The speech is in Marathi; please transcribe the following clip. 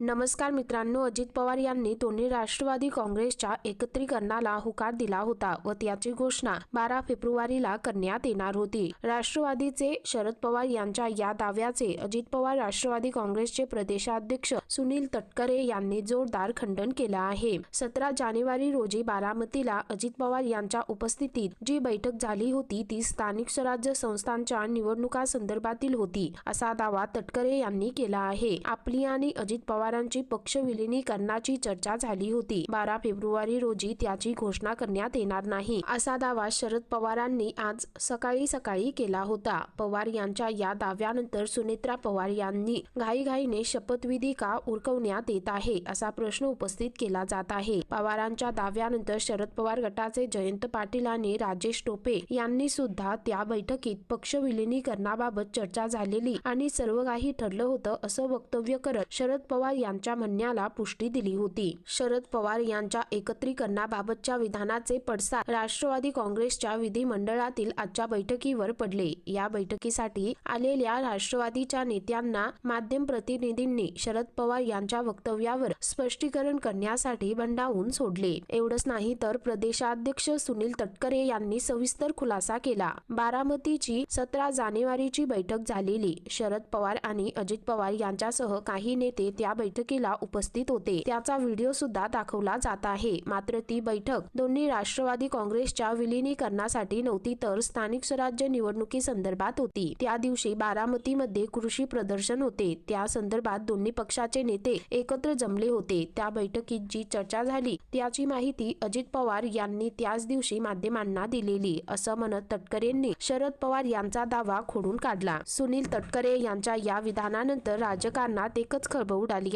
नमस्कार मित्रांनो अजित पवार यांनी दोन्ही राष्ट्रवादी काँग्रेसच्या एकत्रीकरणाला होकार दिला होता व त्याची घोषणा बारा फेब्रुवारीला करण्यात येणार होती. राष्ट्रवादीचे शरद पवार यांच्या या दाव्याचे अजित पवार राष्ट्रवादी काँग्रेसचे प्रदेशाध्यक्ष सुनील तटकरे यांनी जोरदार खंडन केलं आहे. सतरा जानेवारी रोजी बारामतीला अजित पवार यांच्या उपस्थितीत जी बैठक झाली होती ती स्थानिक स्वराज्य संस्थांच्या निवडणुका संदर्भातील होती असा दावा तटकरे यांनी केला आहे. आपली आणि अजित पवार पवारांची पक्ष विलिनीकरणाची चर्चा झाली होती. बारा फेब्रुवारी रोजी त्याची घोषणा करण्यात येणार नाही. असा दावा शरद पवारांनी आज सकाळी सकाळी केला होता. पवार यांच्या या दाव्यानंतर सुनेत्रा पवार यांनी घाईघाईने शपथविधी का उरकवण्यात येत आहे असा प्रश्न उपस्थित केला जात आहे. पवारांच्या दाव्यानंतर शरद पवार गटाचे जयंत पाटील आणि राजेश टोपे यांनी सुद्धा त्या बैठकीत पक्ष विलिनीकरणाबाबत चर्चा झालेली आणि सर्व काही ठरलं होतं असं वक्तव्य करत शरद पवार यांच्या म्हणण्याला पुष्टी दिली होती. शरद पवार यांच्या एकत्रीकरणाबाबतच्या विधानाचे पडसाद राष्ट्रवादी काँग्रेसच्या विधिमंडळातील आजच्या बैठकीवर पडले. या बैठकीसाठी आलेल्या राष्ट्रवादीच्या नेत्यांना माध्यम प्रतिनिधींनी शरद पवार यांच्या वक्तव्यावर स्पष्टीकरण करण्यासाठी बंडावून सोडले. एवढंच नाही तर प्रदेशाध्यक्ष सुनील तटकरे यांनी सविस्तर खुलासा केला. बारामतीची सतरा जानेवारीची बैठक झालेली. शरद पवार आणि अजित पवार यांच्यासह काही नेते त्या बैठकीला उपस्थित होते. त्याचा व्हिडिओ सुद्धा दाखवला जात आहे. मात्र ती बैठक दोन्ही राष्ट्रवादी काँग्रेसच्या विलिनीकरणासाठी नव्हती तर स्थानिक स्वराज्य निवडणुकी संदर्भात होती. त्या दिवशी बारामतीमध्ये कृषी प्रदर्शन होते. त्या संदर्भात दोन्ही पक्षाचे नेते एकत्र जमले होते. त्या बैठकीत जी चर्चा झाली त्याची माहिती अजित पवार यांनी त्याच दिवशी माध्यमांना दिलेली असं म्हणत तटकरेंनी शरद पवार यांचा दावा खोडून काढला. सुनील तटकरे यांच्या या विधानानंतर राजकारणात एकच खळबळ उडाली